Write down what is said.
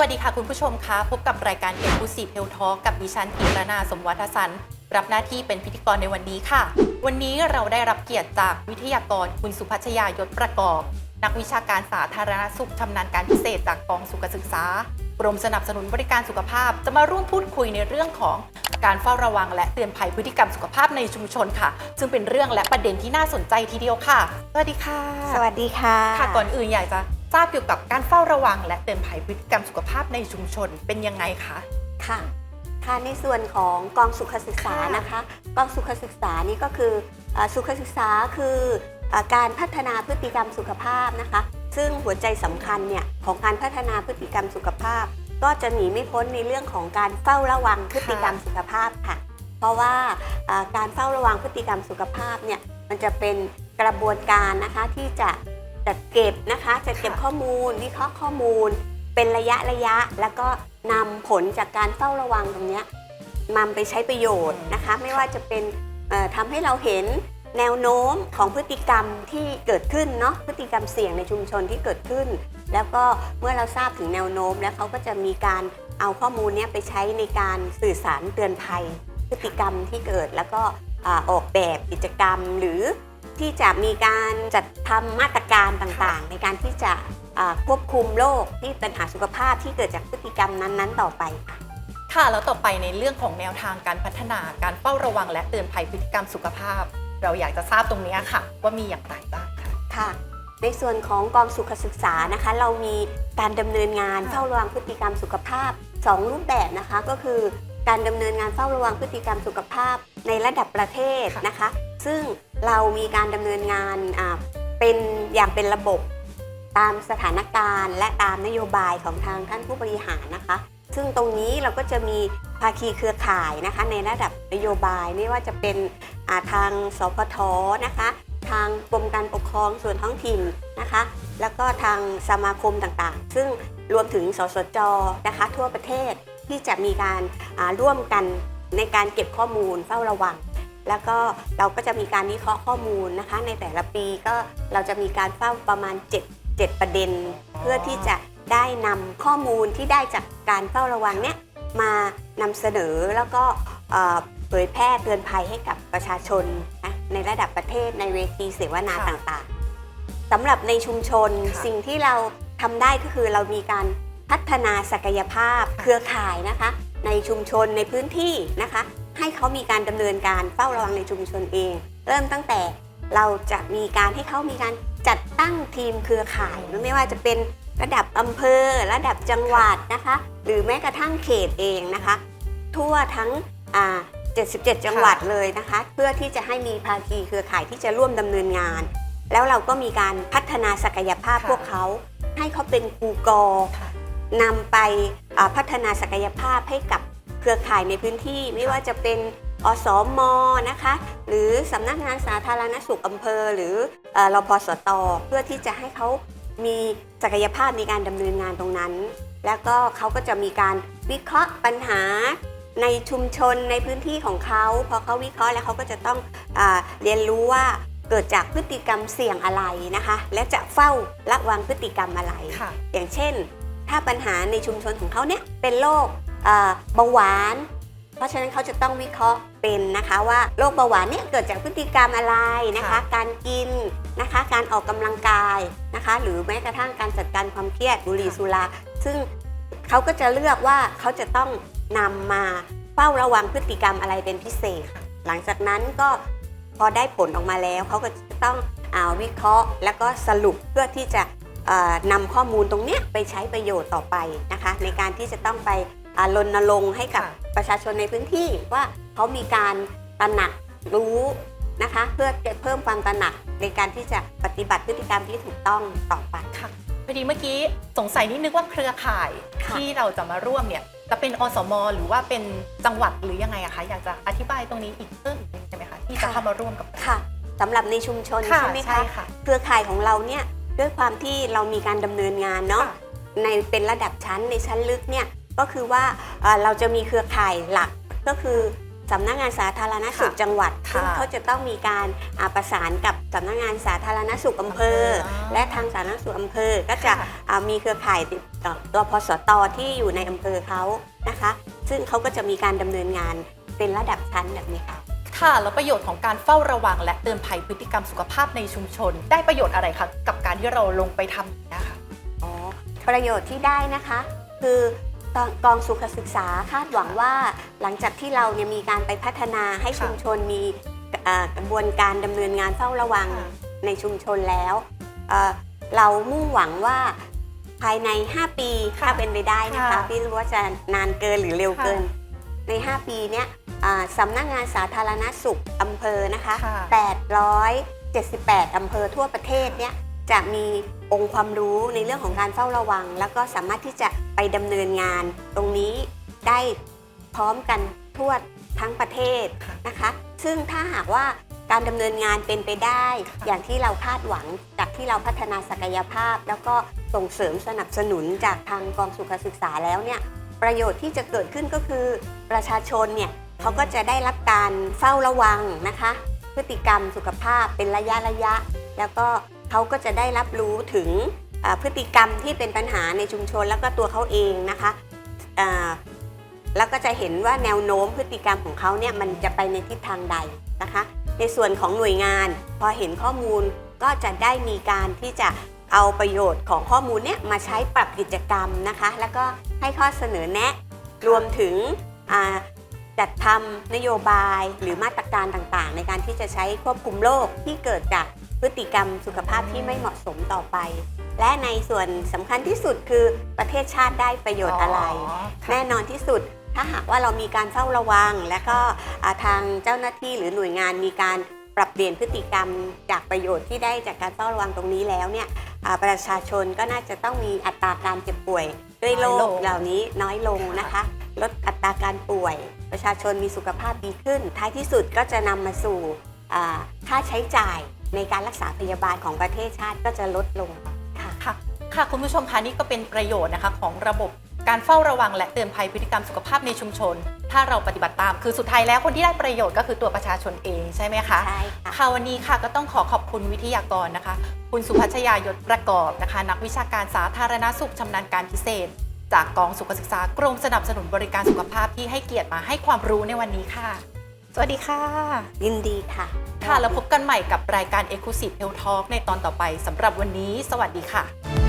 วัสดีค่ะคุณผู้ชมคะพบกับรายการเอ็กูซีเพลทอกับดิฉันกิรนาสมวัฒสันรับหน้าที่เป็นพิธีกรในวันนี้ค่ะ วันนี้เราได้รับเกียรติจากวิทยากรคุณสุพัชยายศประกอบ นักวิชาการสาธารณสุขชำนาญการพิเศษจากกองสุขศึกษากรมสนับสนุนบริการสุขภาพ จะมาร่วมพูดคุยในเรื่องของการเฝ้าระวัง และเตือนภัยพฤติกรรมสุขภาพในชุมชนค่ะ ซึ่งเป็นเรื่องและประเด็นที่น่าสนใจทีเดียวค่ะ สวัสดีค่ะ สวัสดีค่ะ ค่ะก่อนอื่นอยากจะท ราบเกี่ยวกับการเฝ้าระวัง และเตือนภัยพฤติกรรมสุขภาพในชุมชนเป็นยังไงคะค่ะค่ะในส่วนของกองสุขศึกษาค่ะนะคะกองสุขศึกษานี่ก็คือเอ่อสุขศึกษาคือเอ่อการพัฒนาพฤติกรรมสุขภาพนะคะ ซึ่งหัวใจสำคัญเนี่ยของการพัฒนาพฤติกรรมสุขภาพ ก็จะหนีไม่พ้นในเรื่องของการเฝ้าระวังพฤติกรรมสุขภาพค่ะ เพราะว่าเอ่อการเฝ้าระวังพฤติกรรมสุขภาพเนี่ยมันจะเป็นกระบวนการนะคะที่จะ จัดเก็บนะคะจัดเก็บข้อมูล วิเคราะห์ข้อมูล เป็นระยะระยะ แล้วก็นำผลจากการเฝ้าระวังตรงนี้ยนำไปใช้ประโยชน์นะคะ ไม่ว่าจะเป็นทำให้เราเห็นแนวโน้มของพฤติกรรมที่เกิดขึ้นเนาะพฤติกรรมเสี่ยงในชุมชนที่เกิดขึ้น แล้วก็เมื่อเราทราบถึงแนวโน้ม แล้วเขาก็จะมีการเอาข้อมูลนี้ไปใช้ในการสื่อสารเตือนภัย พฤติกรรมที่เกิดแล้วก็อออกแบบกิจกรรมหรือ ที่จะมีการจัดทำมาตรการต่างๆ ในการที่จะอ่าควบคุมโรคที่ปัญหาสุขภาพที่เกิดจากพฤติกรรมนั้นๆ ต่อไปค่ะค่ะแล้วต่อไปในเรื่องของแนวทางการพัฒนาการเฝ้าระวังและเตือนภัยพฤติกรรมสุขภาพ เราอยากจะทราบตรงนี้ค่ะ ว่ามีอย่างไรบ้างค่ะค่ะ ในส่วนของกองสุขศึกษานะคะ เรามีการดำเนินงานค่ะเฝ้าระวังพฤติกรรมสุขภาพ 2 รูปแบบนะคะก็คือการดำเนินงานเฝ้าระวังพฤติกรรมสุขภาพในระดับประเทศนะคะ ซึ่ง เรามีการดำเนินงานเป็นอย่างเป็นระบบตามสถานการณ์ และตามนโยบายของทางท่านผู้บริหารนะคะ ซึ่งตรงนี้เราก็จะมีภาคีเครือข่ายนะคะ ในระดับนโยบายไม่ว่าจะเป็นาทางสพทนะคะ ทางกรมการปกครองส่วนท้องถิ่นนะคะ แล้วก็ทางสมาคมต่างๆ ซึ่งรวมถึงสสจนะคะ ทั่วประเทศที่จะมีการาร่วมกันในการเก็บข้อมูลเฝ้าระวัง แล้วก็เราก็จะมีการวิเคราะห์ข้อมูลนะคะ ในแต่ละปีก็เราจะมีการเฝ้าประมาณ 7 7 ประเด็น เพื่อที่จะได้นำข้อมูลที่ได้จากการเฝ้าระวังเนี้ยมานำเสนอแล้วก็เอ่อเผยแพร่เตือนภัยให้กับประชาชนนะในระดับประเทศในเวทีเสวนาค่ะต่างๆสำหรับในชุมชนค่ะสิ่งที่เราทำได้ก็คือเรามีการพัฒนาศักยภาพค่ะเครือข่ายนะคะ ในชุมชนในพื้นที่นะคะ ให้เขามีการดำเนินการเฝ้าระวังในชุมชนเอง เริ่มตั้งแต่เราจะมีการให้เขามีการจัดตั้งทีมเครือข่ายไม่ว่าจะเป็นระดับอำเภอ ระดับจังหวัดนะคะ หรือแม้กระทั่งเขตเองนะคะ ทั่วทั้งอ่า77 จังหวัดเลยนะคะ เพื่อที่จะให้มีภาคีเครือข่ายที่จะร่วมดำเนินงาน แล้วเราก็มีการพัฒนาศักยภาพค่ะพวกเขา ให้เขาเป็นครูกอค่ะนำไปอ่าพัฒนาศักยภาพให้กับ เครือข่ายในพื้นที่ไม่ว่าจะเป็นอสมนะคะ หรือสำนักงานสาธารณสุขอำเภอ หรือเอ่อรพสตเพื่อที่จะให้เขามีศักยภาพในการดำเนินงานตรงนั้น แล้วก็เขาก็จะมีการวิเคราะห์ปัญหาในชุมชนในพื้นที่ของเขาพอเขาวิเคราะห์แล้วเขาก็จะต้องอาเรียนรู้ว่าเกิดจากพฤติกรรมเสี่ยงอะไรนะคะ และจะเฝ้าระวังพฤติกรรมอะไรค่ะอย่างเช่น ถ้าปัญหาในชุมชนของเขาเนี่ยเป็นโรค เอ่อเบาหวาน เพราะฉะนั้นเขาจะต้องวิเคราะห์เป็นนะคะว่าโรคเบาหวานเนี่ยเกิดจากพฤติกรรมอะไรนะคะค่ะการกินนะคะ การออกกำลังกายนะคะ หรือแม้กระทั่งการจัดการความเครียดบุหรี่สุราซึ่งเขาก็จะเลือกว่าเขาจะต้องนำมาเฝ้าระวังพฤติกรรมอะไรเป็นพิเศษ หลังจากนั้นก็พอได้ผลออกมาแล้วเขาก็จะต้องอาวิเคราะห์ แล้วก็สรุปเพื่อที่จะเอ่อนำข้อมูลตรงเนี้ยไปใช้ประโยชน์ต่อไปนะคะ ในการที่จะต้องไปอ่า รณรงค์ให้กับค่ะประชาชนในพื้นที่ว่าเขามีการตระหนักรู้นะคะ เพื่อเพิ่มความตระหนักในการที่จะปฏิบัติพฤติกรรมที่ถูกต้องต่อไปค่ะพอดีเมื่อกี้สงสัยนิดนึกว่าเครือข่ายค่ะที่เราจะมาร่วมเนี่ยจะเป็นอสม หรือว่าเป็นจังหวัดหรือยังไงอะคะอยากจะอธิบายตรงนี้อีกเพิ่มอีกนิดใช่ไหมคะที่จะเข้ามาร่วมกับเราค่ะสำหรับในชุมชนค่ะใช่ไหมใช่คะค่ะเครือข่ายของเราเนี่ยด้วยความที่เรามีการดำเนินงานเนาะค่ะในเป็นระดับชั้นในชั้นลึกเนี่ย ก็คือว่าเอ่อเราจะมีเครือข่ายหลักก็คือสำนักงานสาธารณสุขค่ะจังหวัดค่ะซึ่งเขาจะต้องมีการอ่าประสานกับสำนักงานสาธารณสุขอำเภออ๋อและทางสาธารณสุขอำเภอ ก็จะค่ะอ่ามีเครือข่ายติดต่อตัวพสตที่อยู่ในอำเภอเขานะคะ ซึ่งเขาก็จะมีการดำเนินงานเป็นระดับชั้นแบบนี้ค่ะค่ะแล้วประโยชน์ของการเฝ้าระวัง และเตือนภัยพฤติกรรมสุขภาพในชุมชน ได้ประโยชน์อะไรคะกับการที่เราลงไปทำนะคะอ๋อประโยชน์ที่ได้นะคะ คือ กองกองสุขศึกษาคาดหวังว่า หลังจากที่เราเนี่ยมีการไปพัฒนาให้ค่ะชุมชนมีเอ่อกระบวนการดำเนินงานเฝ้าระวังค่ะในชุมชนแล้วเอ่อเรามุ่งหวังว่าภายใน 5 ปีค่ะถ้าเป็นไปได้นะคะค่ะพี่รู้ว่าจะนานเกินหรือเร็วค่ะเกิน ใน 5 ปีเนี้ยอ่าสำนักงานสาธารณสุขอำเภอนะคะค่ะ878 อำเภอทั่วประเทศเนี่ย จะมีองค์ความรู้ในเรื่องของการเฝ้าระวัง แล้วก็สามารถที่จะไปดำเนินงาน ตรงนี้ได้พร้อมกันทั่วทั้งประเทศค่ะนะคะ ซึ่งถ้าหากว่าการดำเนินงานเป็นไปได้ค่ะอย่างที่เราคาดหวังจากที่เราพัฒนาศักยภาพ แล้วก็ส่งเสริมสนับสนุนจากทางกองสุขศึกษาแล้วเนี่ยประโยชน์ที่จะเกิดขึ้นก็คือประชาชนเนี่ยเขาก็จะได้รับการเฝ้าระวังนะคะ พฤติกรรมสุขภาพเป็นระยะระยะ แล้วก็ เขาก็จะได้รับรู้ถึงพฤติกรรมที่เป็นปัญหาในชุมชนแล้วก็ตัวเขาเองนะคะแล้วก็จะเห็นว่าแนวโน้มพฤติกรรมของเขาเนี่ยมันจะไปในทิศทางใดนะคะ ในส่วนของหน่วยงาน พอเห็นข้อมูลก็จะได้มีการที่จะเอาประโยชน์ของข้อมูลเนี่ยมาใช้ปรับกิจกรรมนะคะ แล้วก็ให้ข้อเสนอแนะ รวมถึงจัดทำนโยบายหรือมาตรการต่างๆ ในการที่จะใช้ควบคุมโรคที่เกิดจาก พฤติกรรมสุขภาพที่ไม่เหมาะสมต่อไป และในส่วนสำคัญที่สุดคือประเทศชาติได้ประโยชน์อะไรค่ะแน่นอนที่สุดถ้าหากว่าเรามีการเฝ้าระวัง และก็อ่าทางเจ้าหน้าที่หรือหน่วยงานมีการปรับเปลี่ยนพฤติกรรมจากประโยชน์ที่ได้จากการเฝ้าระวังตรงนี้แล้วเนี่ยอ่าประชาชนก็น่าจะต้องมีอัตราการเจ็บป่วย ด้วยโรน้อยลคงเหล่านี้น้อยลงนะคะ ลดอัตราการป่วย ประชาชนมีสุขภาพดีขึ้น ท้ายที่สุดก็จะนำมาสู่อ่าค่าใช้จ่าย ในการรักษาพยาบาลของประเทศชาติก็จะลดลงค่ะ ค่ะ ค่ะ คุณผู้ชมคะนี่ก็เป็นประโยชน์นะคะของระบบการเฝ้าระวังและเตือนภัยพฤติกรรมสุขภาพในชุมชน ถ้าเราปฏิบัติตาม คือสุดท้ายแล้วคนที่ได้ประโยชน์ก็คือตัวประชาชนเองใช่ไหมคะ ใช่ค่ะ ค่ะวันนี้ค่ะก็ต้องขอขอบคุณวิทยากรนะคะ คุณสุพัชยายศประกอบนะคะ นักวิชาการสาธารณสุขชำนาญการพิเศษ จากกองสุขศึกษากรมสนับสนุนบริการสุขภาพที่ให้เกียรติมาให้ความรู้ในวันนี้ค่ะ สวัสดีค่ะ ยินดีค่ะ ค่ะ แล้วพบกันใหม่กับรายการ Exclusive Health Talk ในตอนต่อไปสำหรับวันนี้ สวัสดีค่ะ